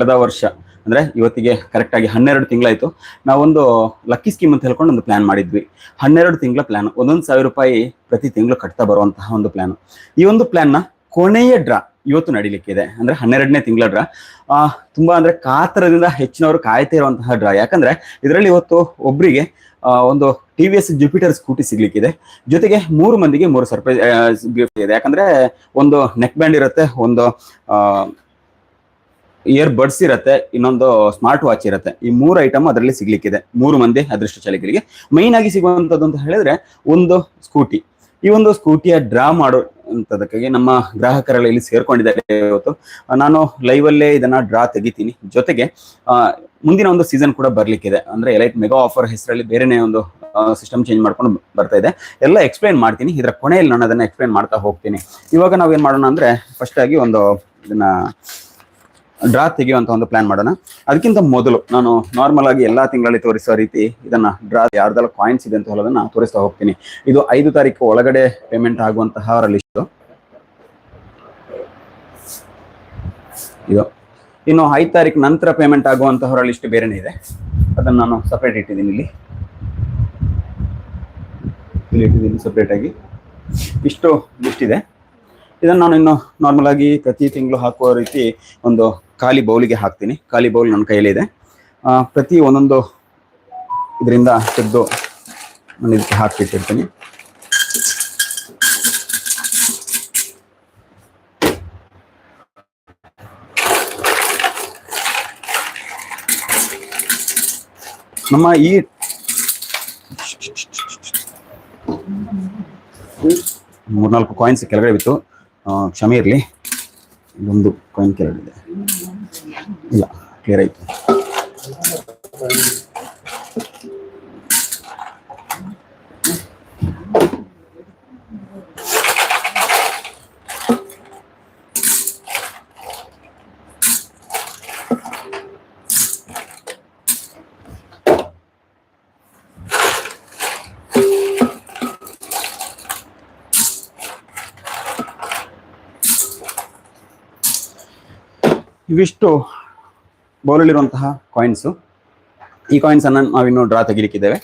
ಕಳೆದ ವರ್ಷ. ಅಂದ್ರೆ ಇವತ್ತಿಗೆ ಕರೆಕ್ಟ್ ಆಗಿ ಹನ್ನೆರಡು ತಿಂಗಳಾಯ್ತು. ನಾವೊಂದು ಲಕ್ಕಿ ಸ್ಕೀಮ್ ಅಂತ ಹೇಳ್ಕೊಂಡು ಒಂದು ಪ್ಲಾನ್ ಮಾಡಿದ್ವಿ. ಹನ್ನೆರಡು ತಿಂಗಳ ಪ್ಲಾನ್ ಒಂದೊಂದು ಸಾವಿರ ರೂಪಾಯಿ ಪ್ರತಿ ತಿಂಗಳು ಕಟ್ತಾ ಬರುವಂತಹ ಒಂದು ಪ್ಲಾನ್ ಈ ಒಂದು ಪ್ಲಾನ್ನ ಕೊನೆಯ ಡ್ರಾ ಇವತ್ತು ನಡೀಲಿಕ್ಕಿದೆ. ಅಂದ್ರೆ ಹನ್ನೆರಡನೇ ತಿಂಗಳ ಡ್ರಾ. ಆ, ತುಂಬಾ ಅಂದ್ರೆ ಕಾತರದಿಂದ ಹೆಚ್ಚಿನವರು ಕಾಯ್ತಾ ಇರುವಂತಹ ಡ್ರಾ. ಯಾಕಂದ್ರೆ ಇದರಲ್ಲಿ ಇವತ್ತು ಒಬ್ಬರಿಗೆ ಒಂದು T V S Jupiter scooty ಸಿಗ್ಲಿಕ್ಕಿದೆ. ಜೊತೆಗೆ ಮೂರು ಮಂದಿಗೆ ಮೂರು ಸರ್ಪ್ರೈಸ್ ಗಿಫ್ಟ್ ಇದೆ. ಯಾಕಂದ್ರೆ ಒಂದು ನೆಕ್ ಬ್ಯಾಂಡ್ ಇರುತ್ತೆ, ಒಂದು ಇಯರ್ ಬಡ್ಸ್ ಇರುತ್ತೆ, ಇನ್ನೊಂದು ಸ್ಮಾರ್ಟ್ ವಾಚ್ ಇರುತ್ತೆ. ಈ ಮೂರು ಐಟಮ್ ಅದರಲ್ಲಿ ಸಿಗ್ಲಿಕ್ಕಿದೆ. ಮೂರು ಮಂದಿ ಅದೃಷ್ಟಶಾಲಿಗಳಿಗೆ ಮೈನ್ ಆಗಿ ಸಿಗುವಂತದ್ದು ಅಂತ ಹೇಳಿದ್ರೆ ಒಂದು ಸ್ಕೂಟಿ ಈ ಒಂದು ಸ್ಕೂಟಿಯ ಡ್ರಾ ಮಾಡುವಂತದಕ್ಕಾಗಿ ನಮ್ಮ ಗ್ರಾಹಕರೆಲ್ಲ ಇಲ್ಲಿ ಸೇರ್ಕೊಂಡಿದ್ದಾರೆ ಇವತ್ತು. ನಾನು ಲೈವ್ ಅಲ್ಲೇ ಇದನ್ನ ಡ್ರಾ ತೆಗಿತೀನಿ. ಜೊತೆಗೆ ಮುಂದಿನ ಒಂದು ಸೀಸನ್ ಕೂಡ ಬರ್ಲಿಕ್ಕಿದೆ. ಅಂದ್ರೆ ಎಲೈಟ್ ಮೆಗಾ ಆಫರ್ ಹೆಸರಲ್ಲಿ ಬೇರೆನೇ ಒಂದು ಸಿಸ್ಟಮ್ ಚೇಂಜ್ ಮಾಡ್ಕೊಂಡು ಬರ್ತಾ ಇದೆ. ಎಲ್ಲ ಎಕ್ಸ್ಪ್ಲೈನ್ ಮಾಡ್ತೀನಿ. ಇದರ ಕೊನೆಯಲ್ಲಿ ನಾನು ಅದನ್ನ ಎಕ್ಸ್ಪ್ಲೈನ್ ಮಾಡ್ತಾ ಹೋಗ್ತೀನಿ. ಇವಾಗ ನಾವೇನ್ ಮಾಡೋಣ ಅಂದ್ರೆ ಫಸ್ಟ್ ಆಗಿ ಒಂದು ಇದನ್ನ ಡ್ರಾ ತೆಗೆಯುವಂತ ಒಂದು ಪ್ಲಾನ್ ಮಾಡೋಣ. ಅದಕ್ಕಿಂತ ಮೊದಲು ನಾನು ನಾರ್ಮಲ್ ಆಗಿ ಎಲ್ಲಾ ತಿಂಗಳಲ್ಲಿ ತೋರಿಸೋ ರೀತಿ ಇದನ್ನ ಡ್ರಾ ಯಾರ್ದೆಲ್ಲ ಕಾಯಿನ್ಸ್ ಇದೆ ಅಂತ ಹೇಳೋದನ್ನ ತೋರಿಸ್ತಾ ಹೋಗ್ತೀನಿ. ಇದು ಐದು ತಾರೀಕು ಒಳಗಡೆ ಪೇಮೆಂಟ್ ಆಗುವಂತಹ ಲಿಸ್ಟ್ ಇದು. ಇನ್ನು ಐದು ತಾರೀಕು ನಂತರ ಪೇಮೆಂಟ್ ಆಗುವಂತಹವರ ಲಿಸ್ಟ್ ಬೇರೆನೇ ಇದೆ. ಅದನ್ನ ನಾನು ಸಪ್ರೇಟ್ ಇಟ್ಟಿದ್ದೀನಿ ಇಲ್ಲಿ. ಇಲ್ಲಿ ಇಟ್ಟಿದ್ದೀನಿ ಸಪ್ರೇಟ್ ಆಗಿ. ಇಷ್ಟು ಲಿಸ್ಟ್ ಇದೆ. ಇದನ್ನು ನಾನು ಇನ್ನು ನಾರ್ಮಲ್ ಆಗಿ ಪ್ರತಿ ತಿಂಗಳು ಹಾಕುವ ರೀತಿ ಒಂದು ಖಾಲಿ ಬೌಲಿಗೆ ಹಾಕ್ತೀನಿ. ಖಾಲಿ ಬೌಲ್ ನನ್ನ ಕೈಯಲ್ಲಿದೆ ಇದೆ. ಪ್ರತಿ ಒಂದೊಂದು ಇದರಿಂದ ತೆಗೆದು ನಾನು ಇದಕ್ಕೆ ಹಾಕಿಟ್ಟಿರ್ತೀನಿ ನಮ್ಮ ಈ ಮೂರ್ನಾಲ್ಕು ಕಾಯಿನ್ಸ್ ಕೆಳಗಡೆ ಬಿತ್ತು. ಕ್ಷಮೆ ಇರಲಿ. ಇದೊಂದು ಕಾಯಿನ್ ಕೆಳಗಡೆ ಇದೆ ಇಲ್ಲ ಕ್ಲಿಯರ್ ಆಯ್ತು ಇವಿಷ್ಟು ಬೌಲಲ್ಲಿರುವಂತಹ ಕಾಯಿನ್ಸು ಈ ಕಾಯಿನ್ಸ್ ಅನ್ನ ನಾವಿನ್ನು ಡ್ರಾ ತೆಗಿಲಿಕ್ಕಿದ್ದೇವೆ.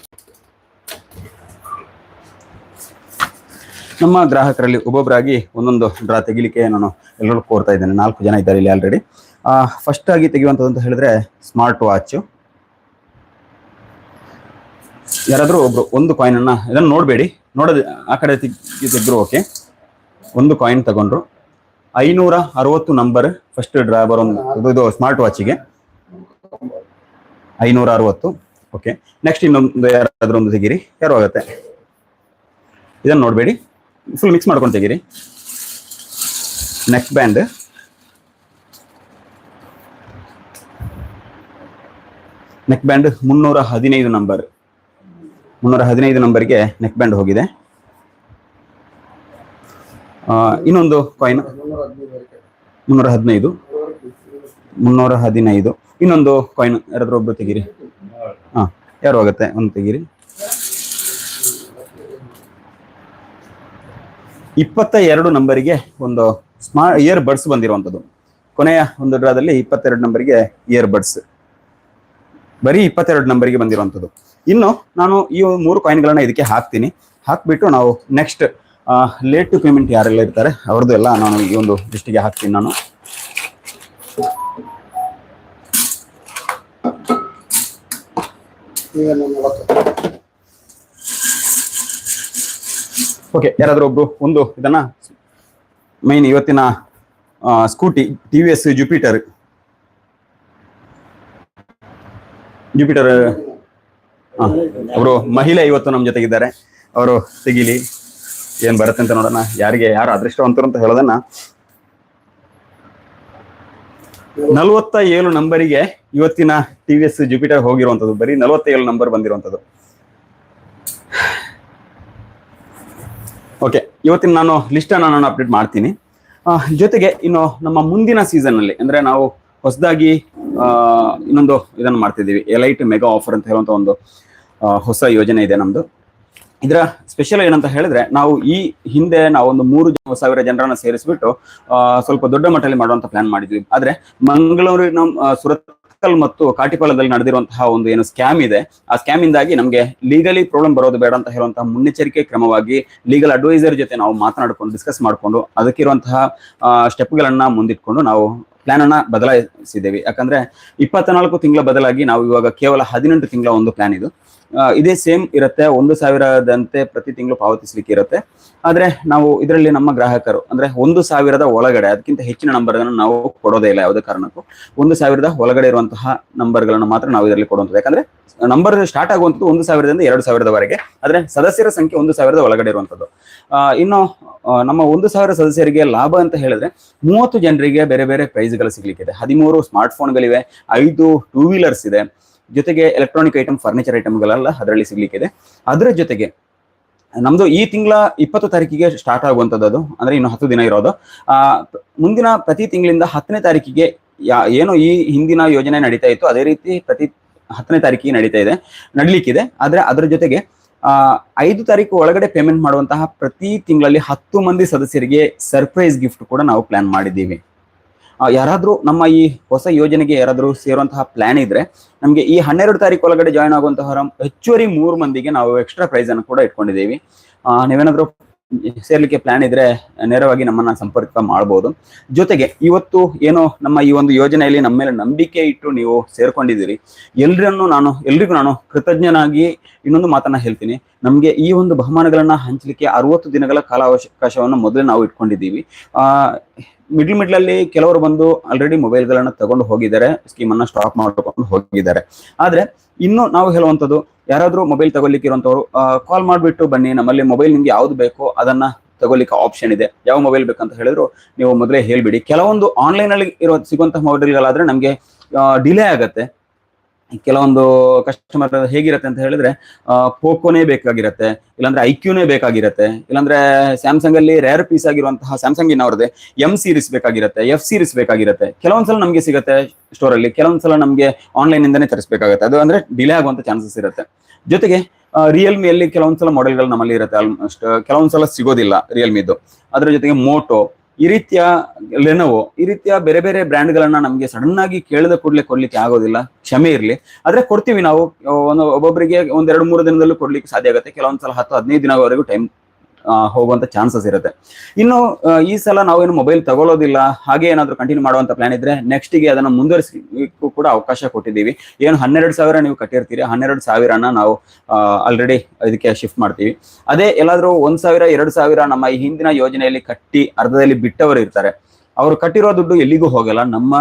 ನಮ್ಮ ಗ್ರಾಹಕರಲ್ಲಿ ಒಬ್ಬೊಬ್ಬರಾಗಿ ಒಂದೊಂದು ಡ್ರಾ ತೆಗಿಲಿಕ್ಕೆ ನಾನು ಎಲ್ಲರೂ ಕೋರ್ತಾ ಇದ್ದೇನೆ. ನಾಲ್ಕು ಜನ ಇದ್ದಾರೆ ಇಲ್ಲಿ ಆಲ್ರೆಡಿ ಫಸ್ಟ್ ಆಗಿ ತೆಗೆಯುವಂಥದ್ದು ಅಂತ ಹೇಳಿದ್ರೆ ಸ್ಮಾರ್ಟ್ ವಾಚ್ ಯಾರಾದರೂ ಒಬ್ರು ಒಂದು ಕಾಯಿನ್ ಅನ್ನ ಇದನ್ನು ನೋಡಬೇಡಿ. ನೋಡೋದು ಆ ಕಡೆ ತೆಗ್- ತೆಗೆದ್ರು ಓಕೆ ಒಂದು ಕಾಯಿನ್ ತಗೊಂಡ್ರು. ಐನೂರ ಅರವತ್ತು ನಂಬರ್ ಫಸ್ಟ್ ಡ್ರಾ ಬರೋ ಇದು ಸ್ಮಾರ್ಟ್ ವಾಚಿಗೆ ಐನೂರ ಅರವತ್ತು ಓಕೆ ನೆಕ್ಸ್ಟ್ ಇನ್ನೊಂದು ಯಾರಾದ್ರೂ ಒಂದು ತೆಗೀರಿ. ಯಾರು ಆಗುತ್ತೆ? ಇದನ್ನು ನೋಡಬೇಡಿ. ಫುಲ್ ಮಿಕ್ಸ್ ಮಾಡ್ಕೊಂಡು ತೆಗೀರಿ. ನೆಕ್ ಬ್ಯಾಂಡ್ ನೆಕ್ ಬ್ಯಾಂಡ್ ಮುನ್ನೂರ ಹದಿನೈದು ನಂಬರ್ ಮುನ್ನೂರ ಹದಿನೈದು ನಂಬರ್ಗೆ ನೆಕ್ ಬ್ಯಾಂಡ್ ಹೋಗಿದೆ. ಇನ್ನೊಂದು ಕಾಯಿನ್ ಮುನ್ನೂರ ಹದಿನೈದು. ಮುನ್ನೂರ ಹದಿನೈದು. ಇನ್ನೊಂದು ಕಾಯಿನ್ ಯಾರಾದ್ರೂ ಒಬ್ರು ತೆಗೀರಿ. ಹಾ, ಯಾರು ಹೋಗುತ್ತೆ ಒಂದು ತೆಗೀರಿ. ಇಪ್ಪತ್ತ ಎರಡು ನಂಬರಿಗೆ ಒಂದು ಸ್ಮಾರ್ಟ್ ಇಯರ್ ಬಡ್ಸ್ ಬಂದಿರುವಂಥದ್ದು. ಕೊನೆಯ ಒಂದು ಡ್ರಾದಲ್ಲಿ ಇಪ್ಪತ್ತೆರಡು ನಂಬರಿಗೆ ಇಯರ್ ಬಡ್ಸ್ ಬರೀ ಇಪ್ಪತ್ತೆರಡು ನಂಬರಿಗೆ ಬಂದಿರುವಂಥದ್ದು. ಇನ್ನು ನಾನು ಈ ಮೂರು ಕಾಯಿನ್ಗಳನ್ನ ಇದಕ್ಕೆ ಹಾಕ್ತೀನಿ. ಹಾಕ್ಬಿಟ್ಟು ನಾವು ನೆಕ್ಸ್ಟ್ ಲೇಟ್ ಟು ಪೇಮೆಂಟ್ ಯಾರೆಲ್ಲ ಇರ್ತಾರೆ ಅವ್ರದ್ದು ಎಲ್ಲ ನಾನು ಈ ಒಂದು ಲಿಸ್ಟಿಗೆ ಹಾಕ್ತೀನಿ ನಾನು. ಓಕೆ ಯಾರಾದರೂ ಒಬ್ರು ಒಂದು ಇದನ್ನ ಮೈನ್ ಇವತ್ತಿನ scooty T V S Jupiter Jupiter ಅವರು ಮಹಿಳೆ ಇವತ್ತು ನಮ್ಮ ಜೊತೆಗಿದ್ದಾರೆ. ಅವರು ತೆಗಿಲಿ, ಏನ್ ಬರುತ್ತೆ ಅಂತ ನೋಡೋಣ. ಯಾರಿಗೆ ಯಾರು ಅದೃಷ್ಟವಂತರು ಅಂತ ಹೇಳೋದನ್ನ ನಲವತ್ತ ಏಳು ನಂಬರಿಗೆ ಇವತ್ತಿನ ಟಿ ವಿ ಎಸ್ ಜುಪಿಟರ್ ಹೋಗಿರುವಂತದ್ದು ಬರೀ ನಲವತ್ತ ಏಳು ನಂಬರ್ ಬಂದಿರುವಂತದ್ದು ಓಕೆ ಇವತ್ತಿನ ನಾನು ಲಿಸ್ಟ್ ನಾನು ಅಪ್ಡೇಟ್ ಮಾಡ್ತೀನಿ. ಜೊತೆಗೆ ಇನ್ನು ನಮ್ಮ ಮುಂದಿನ ಸೀಸನ್ ಅಲ್ಲಿ, ಅಂದ್ರೆ ನಾವು ಹೊಸದಾಗಿ ಇನ್ನೊಂದು ಇದನ್ನು ಮಾಡ್ತಿದ್ದೀವಿ. ಎಲೈಟ್ ಮೆಗಾ ಆಫರ್ ಅಂತ ಹೇಳುವಂತ ಒಂದು ಹೊಸ ಯೋಜನೆ ಇದೆ ನಮ್ದು. ಇದರ ಸ್ಪೆಷಲ್ ಏನಂತ ಹೇಳಿದ್ರೆ, ನಾವು ಈ ಹಿಂದೆ ನಾವು ಒಂದು ಮೂರು ಸಾವಿರ ಜನರನ್ನ ಸೇರಿಸ್ಬಿಟ್ಟು ಸ್ವಲ್ಪ ದೊಡ್ಡ ಮಟ್ಟದಲ್ಲಿ ಮಾಡುವಂತ ಪ್ಲಾನ್ ಮಾಡಿದ್ವಿ. ಆದ್ರೆ ಮಂಗಳೂರಿನ ಸುರತ್ ಮತ್ತು ಕಾಟಿಪಾಲದಲ್ಲಿ ನಡೆದಿರುವಂತಹ ಒಂದು ಏನು ಸ್ಕ್ಯಾಮ್ ಇದೆ, ಆ ಸ್ಕ್ಯಾಮ್ ಇಂದಾಗಿ ನಮಗೆ ಲೀಗಲಿ ಪ್ರಾಬ್ಲಮ್ ಬರೋದು ಬೇಡ ಅಂತ ಹೇಳುವಂತಹ ಮುನ್ನೆಚ್ಚರಿಕೆ ಕ್ರಮವಾಗಿ ಲೀಗಲ್ ಅಡ್ವೈಸರ್ ಜೊತೆ ನಾವು ಮಾತನಾಡಿಕೊಂಡು ಡಿಸ್ಕಸ್ ಮಾಡಿಕೊಂಡು, ಅದಕ್ಕಿರುವಂತಹ ಸ್ಟೆಪ್ಗಳನ್ನ ಮುಂದಿಟ್ಕೊಂಡು ನಾವು ಪ್ಲಾನ್ ಅನ್ನ ಬದಲಾಯಿಸಿದ್ದೇವೆ. ಯಾಕಂದ್ರೆ ಇಪ್ಪತ್ನಾಲ್ಕು ತಿಂಗಳ ಬದಲಾಗಿ ನಾವು ಇವಾಗ ಕೇವಲ ಹದಿನೆಂಟು ತಿಂಗಳ ಒಂದು ಪ್ಲಾನ್ ಇದು. ಇದೇ ಸೇಮ್ ಇರುತ್ತೆ. ಒಂದು ಸಾವಿರದಂತೆ ಪ್ರತಿ ತಿಂಗಳು ಪಾವತಿಸಲಿಕ್ಕೆ ಇರುತ್ತೆ. ಆದ್ರೆ ನಾವು ಇದರಲ್ಲಿ ನಮ್ಮ ಗ್ರಾಹಕರು, ಅಂದ್ರೆ ಒಂದು ಸಾವಿರದ ಒಳಗಡೆ, ಅದಕ್ಕಿಂತ ಹೆಚ್ಚಿನ ನಂಬರ್ ನಾವು ಕೊಡೋದೇ ಇಲ್ಲ ಯಾವುದೇ ಕಾರಣಕ್ಕೂ. ಒಂದು ಸಾವಿರದ ಒಳಗಡೆ ಇರುವಂತಹ ನಂಬರ್ಗಳನ್ನು ಮಾತ್ರ ನಾವು ಇದರಲ್ಲಿ ಕೊಡುವಂಥದ್ದು. ಯಾಕಂದ್ರೆ ನಂಬರ್ ಸ್ಟಾರ್ಟ್ ಆಗುವಂಥದ್ದು ಒಂದು ಸಾವಿರದಿಂದ ಎರಡು ಸಾವಿರದವರೆಗೆ ಆದರೆ ಸದಸ್ಯರ ಸಂಖ್ಯೆ ಒಂದು ಸಾವಿರದ ಒಳಗಡೆ ಇರುವಂಥದ್ದು. ಇನ್ನು ನಮ್ಮ ಒಂದು ಸಾವಿರ ಸದಸ್ಯರಿಗೆ ಲಾಭ ಅಂತ ಹೇಳಿದ್ರೆ ಮೂವತ್ತು ಜನರಿಗೆ ಬೇರೆ ಬೇರೆ ಪ್ರೈಸ್ಗಳು ಸಿಗ್ಲಿಕ್ಕಿದೆ. ಹದಿಮೂರು ಸ್ಮಾರ್ಟ್ ಫೋನ್ಗಳಿವೆ ಐದು ಟೂ ವೀಲರ್ಸ್ ಇದೆ, ಜೊತೆಗೆ ಎಲೆಕ್ಟ್ರಾನಿಕ್ ಐಟಮ್ ಫರ್ನಿಚರ್ ಐಟಮ್ಗಳೆಲ್ಲ ಅದರಲ್ಲಿ ಸಿಗ್ಲಿಕ್ಕಿದೆ. ಅದರ ಜೊತೆಗೆ ನಮ್ದು ಈ ತಿಂಗಳ ಇಪ್ಪತ್ತು ತಾರೀಕಿಗೆ ಸ್ಟಾರ್ಟ್ ಆಗುವಂಥದ್ದು ಅದು. ಅಂದ್ರೆ ಇನ್ನು ಹತ್ತು ದಿನ ಇರೋದು. ಮುಂದಿನ ಪ್ರತಿ ತಿಂಗಳಿಂದ ಹತ್ತನೇ ತಾರೀಕಿಗೆ ಏನು ಈ ಹಿಂದಿನ ಯೋಜನೆ ನಡೀತಾ ಇತ್ತು, ಅದೇ ರೀತಿ ಪ್ರತಿ ಹತ್ತನೇ ತಾರೀಕಿಗೆ ನಡೀತಾ ಇದೆ, ನಡ್ಲಿಕ್ಕಿದೆ. ಆದ್ರೆ ಅದರ ಜೊತೆಗೆ ಐದು ತಾರೀಕು ಒಳಗಡೆ ಪೇಮೆಂಟ್ ಮಾಡುವಂತಹ ಪ್ರತಿ ತಿಂಗಳಲ್ಲಿ ಹತ್ತು ಮಂದಿ ಸದಸ್ಯರಿಗೆ ಸರ್ಪ್ರೈಸ್ ಗಿಫ್ಟ್ ಕೂಡ ನಾವು ಪ್ಲಾನ್ ಮಾಡಿದ್ದೀವಿ. ಯಾರಾದ್ರೂ ನಮ್ಮ ಈ ಹೊಸ ಯೋಜನೆಗೆ ಯಾರಾದರೂ ಸೇರುವಂತಹ ಪ್ಲಾನ್ ಇದ್ರೆ ನಮಗೆ ಈ ಹನ್ನೆರಡು ತಾರೀಕು ಒಳಗಡೆ ಜಾಯ್ನ್ ಆಗುವಂತಹ ಹೆಚ್ಚುವರಿ ಮೂರು ಮಂದಿಗೆ ನಾವು ಎಕ್ಸ್ಟ್ರಾ ಪ್ರೈಸ್ ಅನ್ನು ಕೂಡ ಇಟ್ಕೊಂಡಿದ್ದೀವಿ. ನೀವೇನಾದರೂ ಸೇರ್ಲಿಕ್ಕೆ ಪ್ಲಾನ್ ಇದ್ರೆ ನೇರವಾಗಿ ನಮ್ಮನ್ನ ಸಂಪರ್ಕ ಮಾಡಬಹುದು ಜೊತೆಗೆ ಇವತ್ತು ಏನು ನಮ್ಮ ಈ ಒಂದು ಯೋಜನೆಯಲ್ಲಿ ನಮ್ಮ ಮೇಲೆ ನಂಬಿಕೆ ಇಟ್ಟು ನೀವು ಸೇರ್ಕೊಂಡಿದ್ದೀರಿ. ಎಲ್ರನ್ನು ನಾನು, ಎಲ್ರಿಗೂ ನಾನು ಕೃತಜ್ಞನಾಗಿ ಇನ್ನೊಂದು ಮಾತನ್ನ ಹೇಳ್ತೀನಿ. ನಮಗೆ ಈ ಒಂದು ಬಹುಮಾನಗಳನ್ನ ಹಂಚಲಿಕ್ಕೆ ಅರವತ್ತು ದಿನಗಳ ಕಾಲಾವಕಾಶವನ್ನು ಮೊದಲೇ ನಾವು ಇಟ್ಕೊಂಡಿದ್ದೀವಿ. ಆ ಮಿಡ್ಲ್ ಮಿಡ್ಲ್ ಅಲ್ಲಿ ಕೆಲವರು ಬಂದು ಆಲ್ರೆಡಿ ಮೊಬೈಲ್ಗಳನ್ನ ತಗೊಂಡು ಹೋಗಿದ್ದಾರೆ. ಸ್ಕೀಮ್ ಅನ್ನ ಸ್ಟಾಪ್ ಮಾಡ್ಕೊಂಡು ಹೋಗಿದ್ದಾರೆ. ಆದ್ರೆ, ಇನ್ನು ನಾವು ಹೇಳುವಂತದ್ದು ಯಾರಾದ್ರೂ ಮೊಬೈಲ್ ತಗೊಳ್ಲಿಕ್ಕೆ ಇರುವಂತವ್ರು ಕಾಲ್ ಮಾಡಿಬಿಟ್ಟು ಬನ್ನಿ, ನಮ್ಮಲ್ಲಿ ಮೊಬೈಲ್ ನಿಮ್ಗೆ ಯಾವ್ದು ಬೇಕೋ ಅದನ್ನ ತಗೊಳ್ಲಿಕ್ಕೆ ಆಪ್ಷನ್ ಇದೆ. ಯಾವ ಮೊಬೈಲ್ ಬೇಕಂತ ಹೇಳಿದ್ರು ನೀವು ಮೊದಲೇ ಹೇಳ್ಬಿಡಿ. ಕೆಲವೊಂದು ಆನ್ಲೈನ್ ಅಲ್ಲಿ ಇರೋ, ಸಿಗುವಂತಹ ಮೊಬೈಲ್ಗಳಾದ್ರೆ ನಮಗೆ ಡಿಲೇ ಆಗತ್ತೆ. ಕೆಲವೊಂದು ಕಸ್ಟಮರ್ ಹೇಗಿರುತ್ತೆ ಅಂತ ಹೇಳಿದ್ರೆ ಪೋಕೋನೇ ಬೇಕಾಗಿರತ್ತೆ, ಇಲ್ಲಾಂದ್ರೆ ಐಕ್ಯೂನೇ ಬೇಕಾಗಿರತ್ತೆ, ಇಲ್ಲಾಂದ್ರೆ ಸ್ಯಾಮ್ಸಂಗ್ ಅಲ್ಲಿ ರೇರ್ ಪೀಸ್ ಆಗಿರುವಂತಹ ಸ್ಯಾಮ್ಸಂಗ್ ಇನ್ನವ್ರದೇ ಎಂ ಸೀರೀಸ್ ಬೇಕಾಗಿರತ್ತೆ ಎಫ್ ಸೀರೀಸ್ ಬೇಕಾಗಿರತ್ತೆ. ಕೆಲವೊಂದ್ಸಲ ನಮಗೆ ಸಿಗತ್ತೆ ಸ್ಟೋರ್ ಅಲ್ಲಿ, ಕೆಲವೊಂದ್ಸಲ ನಮಗೆ ಆನ್ಲೈನ್ ಇಂದಾನೆ ತರಿಸಬೇಕಾಗತ್ತೆ. ಅದು ಅಂದ್ರೆ ಡಿಲೇ ಆಗುವಂತ ಚಾನ್ಸಸ್ ಇರುತ್ತೆ. ಜೊತೆಗೆ ರಿಯಲ್ಮಿಯಲ್ಲಿ ಕೆಲವೊಂದ್ಸಲ ಮಾಡೆಲ್ಗಳು ನಮ್ಮಲ್ಲಿ ಇರುತ್ತೆ. ಆಲ್ಮೋಸ್ಟ್ ಕೆಲವೊಂದ್ಸಲ ಸಿಗೋದಿಲ್ಲ ರಿಯಲ್ಮಿದು ಅದರ ಜೊತೆಗೆ ಮೋಟೋ ಈ ರೀತಿಯ ಲೆನೋವೋ ಈ ರೀತಿಯ ಬೇರೆ ಬೇರೆ ಬ್ರ್ಯಾಂಡ್ಗಳನ್ನ ನಮಗೆ ಸಡನ್ ಆಗಿ ಕೇಳಿದ ಕೂಡಲೇ ಕೊಡ್ಲಿಕ್ಕೆ ಆಗೋದಿಲ್ಲ. ಕ್ಷಮೆ ಇರಲಿ. ಆದ್ರೆ ಕೊಡ್ತೀವಿ ನಾವು ಒಂದು ಒಬ್ಬೊಬ್ಬರಿಗೆ ಒಂದೆರಡು ಮೂರು ದಿನದಲ್ಲೂ ಕೊಡ್ಲಿಕ್ಕೆ ಸಾಧ್ಯ ಆಗುತ್ತೆ. ಕೆಲವೊಂದ್ಸಲ ಹತ್ತು, ಹದಿನೈದು ದಿನವರೆಗೂ ಟೈಮ್ ಹೋಗುವಂತ ಚಾನ್ಸಸ್ ಇರುತ್ತೆ. ಇನ್ನು ಈ ಸಲ ನಾವೇನು ಮೊಬೈಲ್ ತಗೊಳ್ಳೋದಿಲ್ಲ ಹಾಗೆ ಏನಾದ್ರು ಕಂಟಿನ್ಯೂ ಮಾಡುವಂತ ಪ್ಲಾನ್ ಇದ್ರೆ ನೆಕ್ಸ್ಟ್ಗೆ ಅದನ್ನ ಮುಂದುವರಿಸಲಿಕ್ಕೂ ಕೂಡ ಅವಕಾಶ ಕೊಟ್ಟಿದ್ದೀವಿ. ಏನು ಹನ್ನೆರಡು ಸಾವಿರ ನೀವು ಕಟ್ಟಿರ್ತೀರಿ, ಹನ್ನೆರಡು ಸಾವಿರನ ನಾವು ಆಲ್ರೆಡಿ ಇದಕ್ಕೆ ಶಿಫ್ಟ್ ಮಾಡ್ತೀವಿ. ಅದೇ ಎಲ್ಲಾದ್ರೂ ಒಂದ್ ಸಾವಿರ, ಎರಡು ಸಾವಿರ ನಮ್ಮ ಈ ಹಿಂದಿನ ಯೋಜನೆಯಲ್ಲಿ ಕಟ್ಟಿ ಅರ್ಧದಲ್ಲಿ ಬಿಟ್ಟವರು ಇರ್ತಾರೆ. ಅವರು ಕಟ್ಟಿರೋ ದುಡ್ಡು ಎಲ್ಲಿಗೂ ಹೋಗಲ್ಲ, ನಮ್ಮ,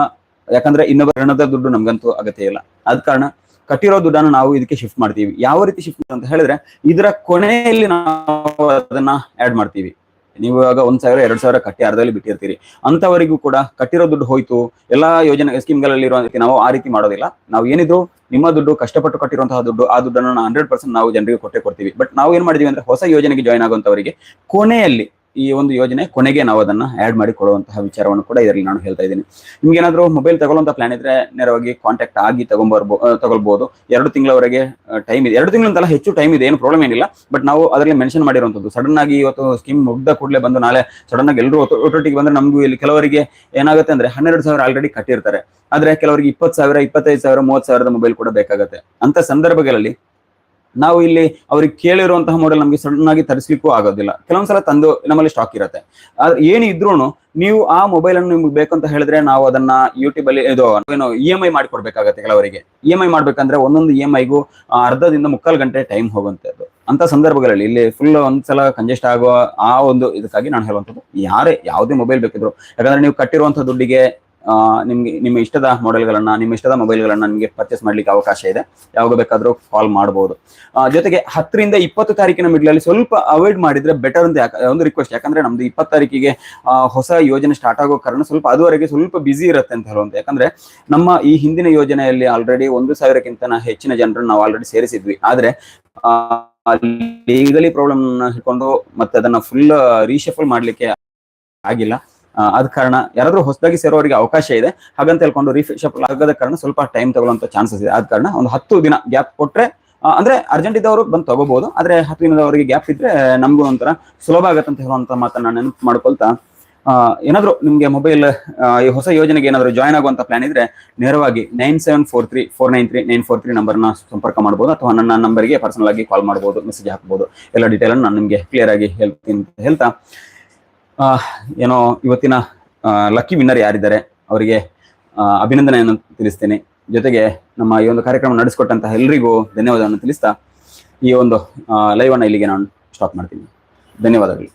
ಯಾಕಂದ್ರೆ ಇನ್ನೊಬ್ಬರ ಹಣದ ದುಡ್ಡು ನಮ್ಗಂತೂ ಅಗತ್ಯ ಇಲ್ಲ. ಆದ ಕಾರಣ ಕಟ್ಟಿರೋ ದುಡ್ಡನ್ನು ನಾವು ಇದಕ್ಕೆ ಶಿಫ್ಟ್ ಮಾಡ್ತೀವಿ. ಯಾವ ರೀತಿ ಶಿಫ್ಟ್ ಅಂತ ಹೇಳಿದ್ರೆ, ಇದರ ಕೊನೆಯಲ್ಲಿ ನಾವು ಅದನ್ನ ಆಡ್ ಮಾಡ್ತೀವಿ. ನೀವು ಇವಾಗ ಒಂದ್ ಸಾವಿರ, ಎರಡ್ ಸಾವಿರ ಕಟ್ಟಿ ಅರ್ಧದಲ್ಲಿ ಬಿಟ್ಟಿರ್ತೀರಿ. ಅಂತವರಿಗೂ ಕೂಡ ಕಟ್ಟಿರೋ ದುಡ್ಡು ಹೋಯ್ತು, ಎಲ್ಲಾ ಯೋಜನೆ ಸ್ಕೀಮ್ಗಳಲ್ಲಿ ಇರೋ ನಾವು ಆ ರೀತಿ ಮಾಡೋದಿಲ್ಲ. ನಾವು ಏನಿದ್ರು ನಿಮ್ಮ ದುಡ್ಡು, ಕಷ್ಟಪಟ್ಟು ಕಟ್ಟಿರುವಂತಹ ದುಡ್ಡು, ಆ ದುಡ್ಡನ್ನು ಹಂಡ್ರೆಡ್ ಪರ್ಸೆಂಟ್ ನಾವು ಜನರಿಗೆ ಕೊಟ್ಟೆ ಕೊಡ್ತೀವಿ. ಬಟ್ ನಾವು ಏನ್ ಮಾಡಿದೀವಿ ಅಂದ್ರೆ, ಹೊಸ ಯೋಜನೆಗೆ ಜಾಯ್ನ್ ಆಗುವಂತವರಿಗೆ ಕೊನೆಯಲ್ಲಿ ಈ ಒಂದು ಯೋಜನೆ ಕೊನೆಗೆ ನಾವು ಅದನ್ನ ಆಡ್ ಮಾಡಿ ಕೊಡುವಂತಹ ವಿಚಾರವನ್ನು ಕೂಡ ಇದರಲ್ಲಿ ನಾನು ಹೇಳ್ತಾ ಇದ್ದೀನಿ. ನಿಮ್ಗೆ ಏನಾದ್ರು ಮೊಬೈಲ್ ತಗೊಳ್ಳುವಂತ ಪ್ಲಾನ್ ಇದ್ರೆ ನೇರವಾಗಿ ಕಾಂಟ್ಯಾಕ್ಟ್ ಆಗಿ ತಗೊಂಬರ್ಬೋ ತಗೊಳ್ಬಹುದು ಎರಡು ತಿಂಗಳವರೆಗೆ ಟೈಮ್ ಇದೆ. ಎರಡು ತಿಂಗಳಂತಲ್ಲ ಹೆಚ್ಚು ಟೈಮ್ ಇದೆ, ಏನು ಪ್ರಾಬ್ಲಮ್ ಏನಿಲ್ಲ. ಬಟ್ ನಾವು ಅದರಲ್ಲಿ ಮೆನ್ಷನ್ ಮಾಡಿರುವಂತದ್ದು ಸಡನ್ ಆಗಿ ಇವತ್ತು ಸ್ಕೀಮ್ ಮುಗ್ದ ಕೂಡಲೇ ಬಂದು ನಾಳೆ ಸಡನ್ ಆಗಿ ಎಲ್ಲರೂ ಒಟ್ಟೊಟ್ಟಿಗೆ ಬಂದ್ರೆ ನಮಗೂ ಇಲ್ಲಿ ಕೆಲವರಿಗೆ ಏನಾಗುತ್ತೆ ಅಂದ್ರೆ ಹನ್ನೆರಡು ಸಾವಿರ ಆಲ್ರೆಡಿ ಕಟ್ಟಿರ್ತಾರೆ. ಆದ್ರೆ ಕೆಲವರಿಗೆ ಇಪ್ಪತ್ತು ಸಾವಿರ, ಇಪ್ಪತ್ತೈದು ಸಾವಿರ, ಮೂವತ್ತು ಸಾವಿರದ ಮೊಬೈಲ್ ಕೂಡ ಬೇಕಾಗುತ್ತೆ. ಅಂತ ಸಂದರ್ಭಗಳಲ್ಲಿ ನಾವು ಇಲ್ಲಿ ಅವ್ರಿಗೆ ಕೇಳಿರುವಂತಹ ಮಾಡೆಲ್ ನಮಗೆ ಸಡನ್ ಆಗಿ ತರಿಸ್ಲಿಕ್ಕೂ ಆಗೋದಿಲ್ಲ. ಕೆಲವೊಂದ್ಸಲ ತಂದು ನಮ್ಮಲ್ಲಿ ಸ್ಟಾಕ್ ಇರುತ್ತೆ. ಏನು ಇದ್ರೂ ನೀವು ಆ ಮೊಬೈಲ್ ಅನ್ನು ನಿಮ್ಗೆ ಬೇಕಂತ ಹೇಳಿದ್ರೆ ನಾವು ಅದನ್ನ ಯೂಟ್ಯೂಬ್ ಅಲ್ಲಿ ಇದು ಏನು ಇ ಎಂ ಐ ಮಾಡಿಕೊಡ್ಬೇಕಾಗತ್ತೆ ಕೆಲವರಿಗೆ. ಇ ಎಂ ಐ ಮಾಡ್ಬೇಕಂದ್ರೆ ಒಂದೊಂದು ಇ ಎಂ ಐಗೂ ಅರ್ಧದಿಂದ ಮುಕ್ಕಾಲು ಗಂಟೆ ಟೈಮ್ ಹೋಗುವಂತದ್ದು ಅಂತ ಸಂದರ್ಭಗಳಲ್ಲಿ ಇಲ್ಲಿ ಫುಲ್ ಒಂದ್ಸಲ ಕಂಜೆಸ್ಟ್ ಆಗುವ ಆ ಒಂದು ಇದಕ್ಕಾಗಿ ನಾನು ಹೇಳುವಂಥದ್ದು, ಯಾರೇ ಯಾವುದೇ ಮೊಬೈಲ್ ಬೇಕಿದ್ರು. ಯಾಕಂದ್ರೆ ನೀವು ಕಟ್ಟಿರುವಂತಹ ದುಡ್ಡಿಗೆ ನಿಮ್ಗೆ, ನಿಮ್ಮ ಇಷ್ಟದ ಮಾಡೆಲ್ಗಳನ್ನ ನಿಮ್ಮ ಇಷ್ಟದ ಮೊಬೈಲ್ಗಳನ್ನ ನಿಮಗೆ ಪರ್ಚೇಸ್ ಮಾಡ್ಲಿಕ್ಕೆ ಅವಕಾಶ ಇದೆ. ಯಾವಾಗ ಬೇಕಾದ್ರೂ ಕಾಲ್ ಮಾಡಬಹುದು ಜೊತೆಗೆ ಹತ್ತರಿಂದ ಇಪ್ಪತ್ತು ತಾರೀಕಿನ ಮಿಡ್ಲಲ್ಲಿ ಸ್ವಲ್ಪ ಅವಾಯ್ಡ್ ಮಾಡಿದ್ರೆ ಬೆಟರ್ ಅಂತ ಒಂದು ರಿಕ್ವೆಸ್ಟ್ ಯಾಕಂದ್ರೆ ನಮ್ದು ಇಪ್ಪತ್ತು ತಾರೀಕಿಗೆ ಹೊಸ ಯೋಜನೆ ಸ್ಟಾರ್ಟ್ ಆಗೋ ಕಾರಣ ಸ್ವಲ್ಪ ಅದುವರೆಗೆ ಸ್ವಲ್ಪ ಬ್ಯುಸಿ ಇರುತ್ತೆ ಅಂತ ಹೇಳುವಂತ. ಯಾಕಂದ್ರೆ ನಮ್ಮ ಈ ಹಿಂದಿನ ಯೋಜನೆಯಲ್ಲಿ ಆಲ್ರೆಡಿ ಒಂದು ಸಾವಿರಕ್ಕಿಂತ ಹೆಚ್ಚಿನ ಜನರನ್ನು ನಾವು ಆಲ್ರೆಡಿ ಸೇರಿಸಿದ್ವಿ. ಆದ್ರೆ ಲೀಗಲಿ ಪ್ರಾಬ್ಲಮ್ ಹಿಡ್ಕೊಂಡು ಮತ್ತೆ ಅದನ್ನ ಫುಲ್ ರೀಶಫಲ್ ಮಾಡ್ಲಿಕ್ಕೆ ಆಗಿಲ್ಲ. ಆದ ಕಾರಣ ಯಾರಾದ್ರೂ ಹೊಸದಾಗಿ ಸೇರೋರಿಗೆ ಅವಕಾಶ ಇದೆ. ಹಾಗಂತ ಹೇಳ್ಕೊಂಡು ರೀಶಫಲ್ ಆಗದ ಕಾರಣ ಸ್ವಲ್ಪ ಟೈಮ್ ತಗೊಳ್ಳುವಂತ ಚಾನ್ಸಸ್ ಇದೆ. ಆದ ಕಾರಣ ಒಂದು ಹತ್ತು ದಿನ ಗ್ಯಾಪ್ ಕೊಟ್ಟರೆ ಅಂದ್ರೆ ಅರ್ಜೆಂಟ್ ಇದ್ದವರು ಬಂದು ತಗೋಬಹುದು ಆದ್ರೆ ಹತ್ತು ದಿನದವರಿಗೆ ಗ್ಯಾಪ್ ಇದ್ರೆ ನಮಗೂ ಒಂಥರ ಸುಲಭ ಆಗತ್ತೆ ಅಂತ ಹೇಳುವಂತ ಮಾತನ್ನ ನೆನಪು ಮಾಡ್ಕೊಳ್ತಾ ಏನಾದರೂ ನಿಮಗೆ ಮೊಬೈಲ್ ಈ ಹೊಸ ಯೋಜನೆಗೆ ಏನಾದರೂ ಜಾಯ್ನ್ ಆಗುವಂತ ಪ್ಲಾನ್ ಇದ್ರೆ ನೇರವಾಗಿ nine seven four three four nine three nine four three ನಂಬರ್ನ ಸಂಪರ್ಕ ಮಾಡಬಹುದು ಅಥವಾ ನನ್ನ ನಂಬರ್ಗೆ ಪರ್ಸನಲ್ ಆಗಿ ಕಾಲ್ ಮಾಡಬಹುದು ಮೆಸೇಜ್ ಹಾಕಬಹುದು ಎಲ್ಲ ಡೀಟೇಲನ್ನು ನಾನು ನಿಮಗೆ ಕ್ಲಿಯರ್ ಆಗಿ ಹೇಳ್ತೀನಿ ಅಂತ ಹೇಳ್ತಾ. ಏನೋ ಇವತ್ತಿನ ಲಕ್ಕಿ ವಿನ್ನರ್ ಯಾರಿದ್ದಾರೆ ಅವರಿಗೆ ಅಭಿನಂದನೆಯನ್ನು ತಿಳಿಸ್ತೇನೆ. ಜೊತೆಗೆ ನಮ್ಮ ಈ ಒಂದು ಕಾರ್ಯಕ್ರಮ ನಡೆಸಿಕೊಟ್ಟಂತಹ ಎಲ್ಲರಿಗೂ ಧನ್ಯವಾದವನ್ನು ತಿಳಿಸ್ತಾ, ಈ ಒಂದು ಲೈವ್ ಅನ್ನು ಇಲ್ಲಿಗೆ ನಾನು ಸ್ಟಾಪ್ ಮಾಡ್ತೀನಿ. ಧನ್ಯವಾದಗಳು.